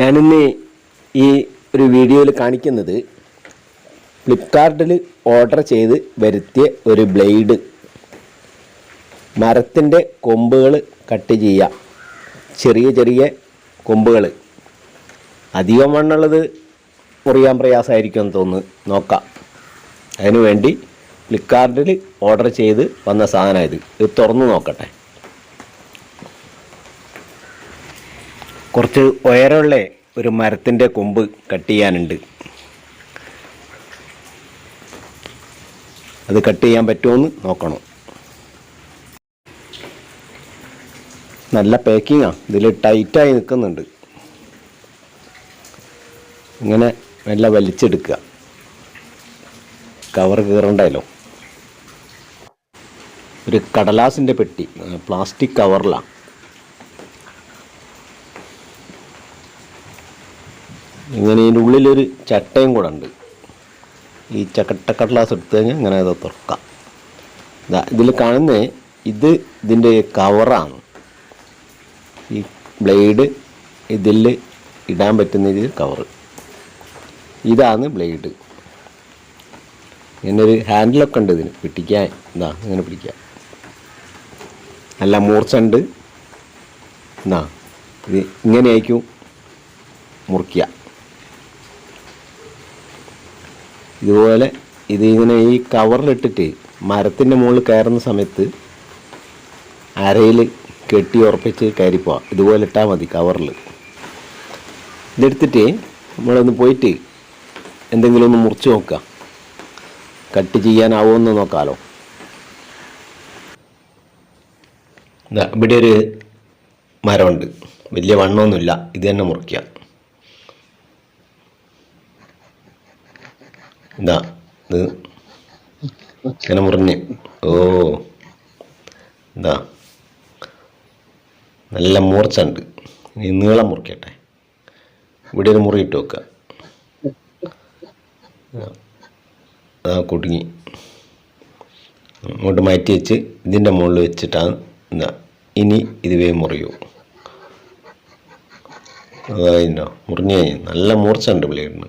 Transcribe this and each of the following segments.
ഞാനിന്ന് ഈ ഒരു വീഡിയോയിൽ കാണിക്കുന്നത് ഫ്ലിപ്കാർട്ടിൽ ഓർഡർ ചെയ്ത് വരുത്തിയ ഒരു ബ്ലേഡ്. മരത്തിന്റെ കൊമ്പുകൾ കട്ട് ചെയ്യുക. ചെറിയ ചെറിയ കൊമ്പുകൾ അധികം മണ്ണുള്ളത് മുറിയാൻ പ്രയാസമായിരിക്കും എന്ന് തോന്നുന്നു. നോക്കാം. അതിനുവേണ്ടി ഫ്ലിപ്കാർട്ടിൽ ഓർഡർ ചെയ്ത് വന്ന സാധനം ഇത്. ഇത് തുറന്നു നോക്കട്ടെ. കുറച്ച് ഉയരമുള്ള ഒരു മരത്തിന്റെ കൊമ്പ് കട്ട് ചെയ്യാനുണ്ട്. അത് കട്ട് ചെയ്യാൻ പറ്റുമോയെന്ന് നോക്കണം. നല്ല പാക്കിങ്ങാണ് ഇതിൽ ടൈറ്റായി നിൽക്കുന്നുണ്ട് ഇങ്ങനെ നല്ല വലിച്ചെടുക്കുക. കവർ കീറണ്ടല്ലോ ഒരു കടലാസിന്റെ പെട്ടി പ്ലാസ്റ്റിക് കവറിലാണ് ഇങ്ങനെ ഇതിന്റെ ഉള്ളിലൊരു ചട്ടയും കൂടെ ഉണ്ട്. ഈ ചക്കട്ട കട്ലാസ് എടുത്തു കഴിഞ്ഞാൽ ഇങ്ങനെ അത് തുറക്കാം. ഇതിൽ കാണുന്ന ഇത് ഇതിന്റെ കവറാണ്. ഈ ബ്ലേഡ് ഇതിൽ ഇടാൻ പറ്റുന്ന രീതിയിൽ കവർ. ഇതാണ് ബ്ലേഡ്. ഇങ്ങനെ ഒരു ഹാൻഡിലൊക്കെ ഉണ്ട് ഇതിന് പിടിക്കാൻ. ഇതാ ഇങ്ങനെ പിടിക്കാം. നല്ല മൂർച്ചുണ്ട് എന്നാ ഇത് ഇങ്ങനെയായിരിക്കും മുറിക്കുക. ഇതുപോലെ ഇതിങ്ങനെ ഈ കവറിലിട്ടിട്ട് മരത്തിന്റെ മുകളിൽ കയറുന്ന സമയത്ത് അരയിൽ കെട്ടി ഉറപ്പിച്ച് കയറിപ്പോവാം ഇതുപോലെ ഇട്ടാൽ മതി കവറിൽ. ഇതെടുത്തിട്ട് നമ്മളൊന്ന് പോയിട്ട് എന്തെങ്കിലും ഒന്ന് മുറിച്ച് നോക്കുക കട്ട് ചെയ്യാനാവുമെന്ന് നോക്കാമല്ലോ ഇവിടെ ഒരു മരമുണ്ട്. വലിയ വണ്ണമൊന്നുമില്ല. ഇത് തന്നെ മുറിക്കുക ഇങ്ങനെ മുറിഞ്ഞ്. ഓ. ഇതാ നല്ല മൂർച്ച ഉണ്ട് ഇനി നീളം മുറിക്കട്ടെ. ഇവിടെ ഒരു മുറി ഇട്ട് ആ കുടുങ്ങി. അങ്ങോട്ട് മാറ്റി വെച്ച് ഇതിന്റെ മുകളിൽ വെച്ചിട്ടാണ്. എന്താ ഇനി ഇത് വേ മുറിയൂ അതായിട്ടോ മുറിഞ്ഞു കഴിഞ്ഞു. നല്ല മൂർച്ച ഉണ്ട് ബ്ലേഡിന്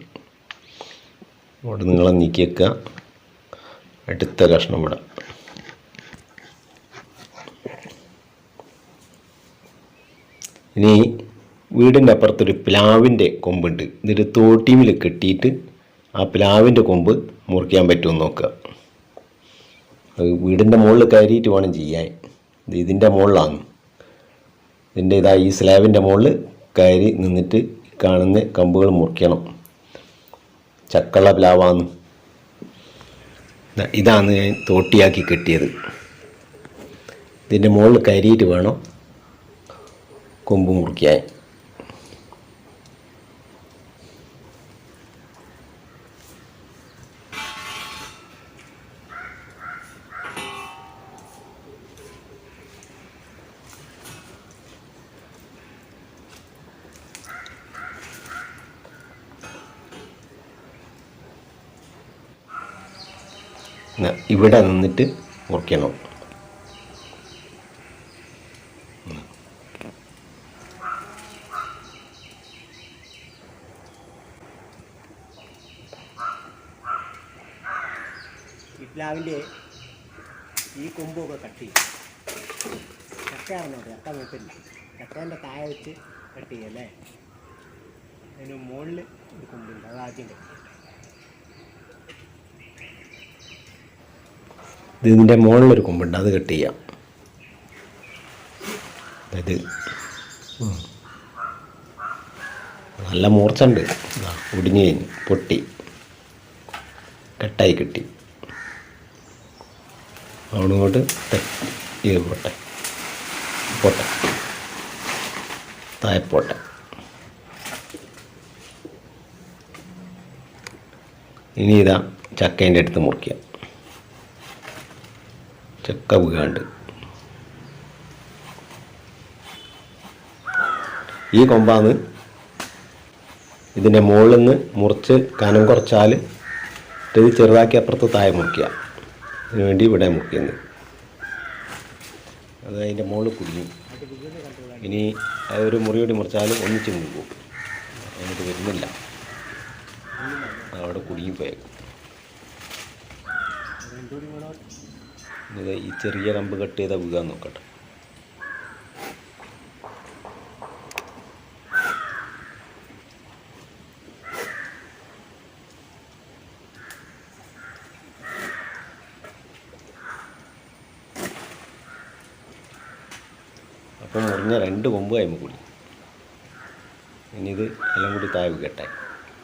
അവിടെ നീളം നീക്കി വെക്കുക അടുത്ത കഷ്ണം ഇവിടെ. ഇനി വീടിന്റെ അപ്പുറത്തൊരു പ്ലാവിന്റെ കൊമ്പുണ്ട്. ഇതൊരു തോട്ടീമിൽ കെട്ടിയിട്ട് ആ പ്ലാവിന്റെ കൊമ്പ് മുറിക്കാൻ പറ്റുമെന്ന് നോക്കുക. അത് വീടിന്റെ മുകളിൽ കയറിയിട്ട് വേണം ചെയ്യാൻ. ഇത് ഇതിന്റെ മുകളിലാണ്. ഇതിന്റെ ഇതാ ഈ സ്ലാബിന്റെ മുകളിൽ കയറി നിന്നിട്ട് കാണുന്ന കമ്പുകൾ മുറിക്കണം. ചക്കള പ്ലാവാന്ന് ഇതാണ് ഞാൻ തോട്ടിയാക്കി കെട്ടിയത്. ഇതിന്റെ മുകളിൽ കരിയിട്ട് വേണം കൊമ്പ് മുറിക്കാൻ ഇവിടെ നിന്നിട്ട് മുറിക്കണം പ്ലാവിന്റെ ഈ കൊമ്പൊക്കെ കട്ട് ചെയ്യും. ചക്കയാണോ ചക്ക വീട്ടില്ല. ചക്കേന്റെ താഴെ വെച്ച് കട്ട് ചെയ്യല്ലേ അതിന് മുകളിൽ ഒരു കൊമ്പുണ്ട് അത് ആദ്യം കട്ട് ചെയ്യും. ഇത് ഇതിന്റെ മുകളിലൊരു കൊമ്പുണ്ട് അത് കട്ട് ചെയ്യാം. അതായത് നല്ല മൂർച്ചുണ്ട് ഒടിഞ്ഞു കഴിഞ്ഞു പൊട്ടി. കെട്ടായി കിട്ടി. തെ- ഇത് പോട്ടെ. പോട്ടെ. തായപ്പോട്ടെ ഇനി ഇതാ ചക്കേന്റെ അടുത്ത് മുറിക്കുക ചക്ക വീഴാണ്ട് ഈ കൊമ്പാന്ന് ഇതിന്റെ മുകളിൽ നിന്ന് മുറിച്ച് കനം കുറച്ചാൽ ഇത് ചെറുതാക്കി അപ്പുറത്ത് താഴെ മുറിക്കുക. അതിന് വേണ്ടി ഇവിടെ മുറിക്കുന്നത്. അത് അതിന്റെ മുകളിൽ കുടുങ്ങി. ഇനി ഒരു മുറിയോടി മുറിച്ചാൽ ഒന്നിച്ച് മുങ്ങും അങ്ങോട്ട് വരുന്നില്ല. അവിടെ കുടുങ്ങിപ്പോയേക്കും. ഈ ചെറിയ കമ്പ് കട്ട് ചെയ്താൽ വീകാൻ നോക്കട്ടെ. അപ്പം മുറിഞ്ഞ രണ്ട് കൊമ്പ് കൈമ കൂടി. ഇനി ഇത് എല്ലാം കൂടി താഴെ വീകട്ടെ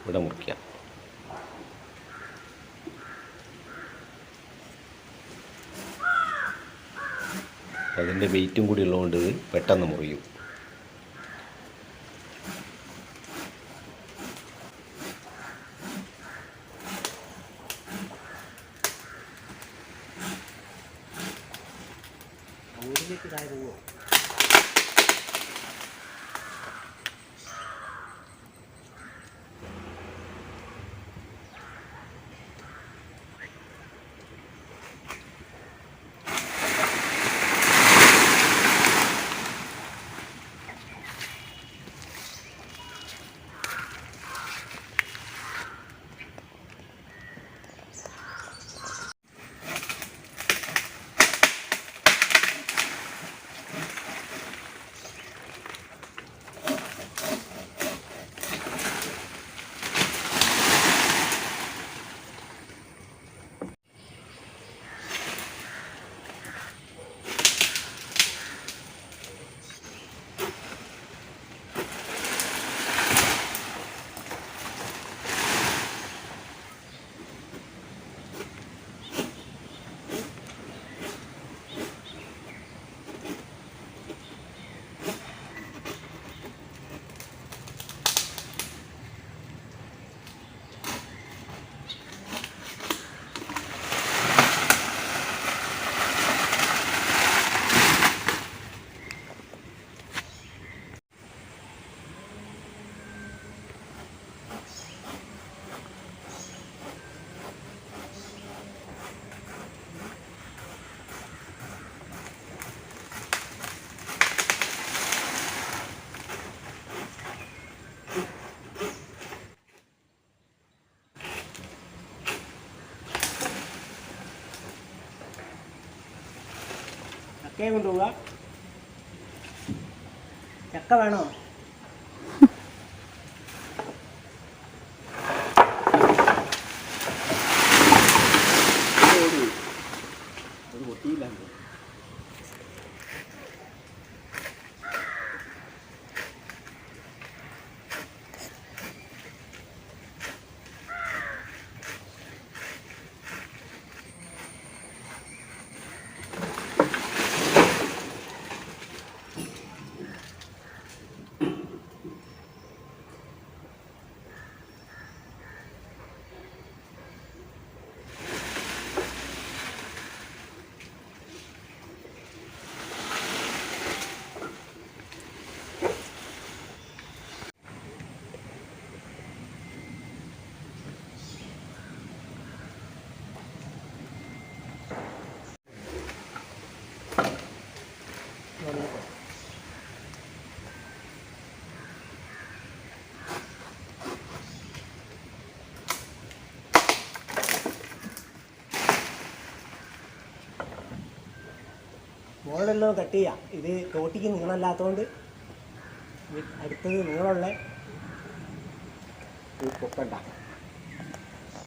ഇവിടെ മുറിക്കാം. അതിന്റെ വെയിറ്റും കൂടി ഉള്ളതുകൊണ്ട് ഇത് പെട്ടെന്ന് മുറിയും. ചക്കയെ കൊണ്ടുപോവുക. ചക്ക വേണോ അത് പൊട്ടിയില്ല മുകളിലെല്ലാം കട്ട് ചെയ്യാം ഇത് തോട്ടിക്ക് നീളമല്ലാത്തതുകൊണ്ട് അടുത്തത് നീളമുള്ള ഒരു പൊക്കുണ്ടാക്കാം